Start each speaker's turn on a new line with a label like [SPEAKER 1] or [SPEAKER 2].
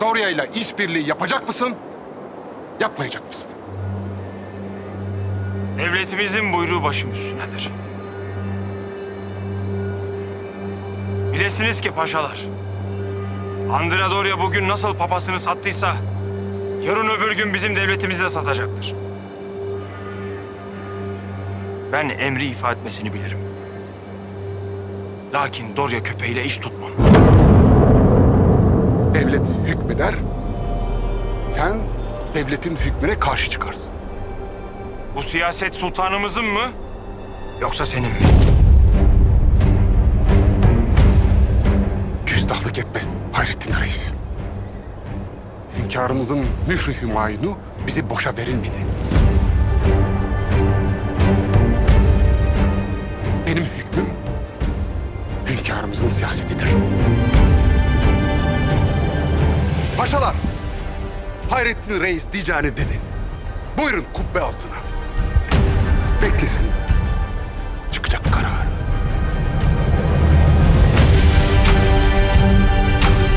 [SPEAKER 1] Dorya'yla işbirliği yapacak mısın? Yapmayacak mısın?
[SPEAKER 2] Devletimizin buyruğu başım üstünedir. Bilesiniz ki paşalar, Andradorya bugün nasıl papasını sattıysa, yarın öbür gün bizim devletimizi de satacaktır. Ben emri ifa etmesini bilirim. Lakin Dorya köpeğiyle iş tutmam.
[SPEAKER 1] Devlet hükmeder. Sen devletin hükmüne karşı çıkarsın.
[SPEAKER 2] Bu siyaset sultanımızın mı, yoksa senin mi?
[SPEAKER 1] Küstahlık etme Hayrettin Reis. Hünkârımızın mührü hümayunu bizi boşa verilmedi. Benim hükmüm hünkârımızın siyasetidir. Paşalar, Hayrettin Reis diyeceğini dedi. Buyurun kubbe altına. Beklesin.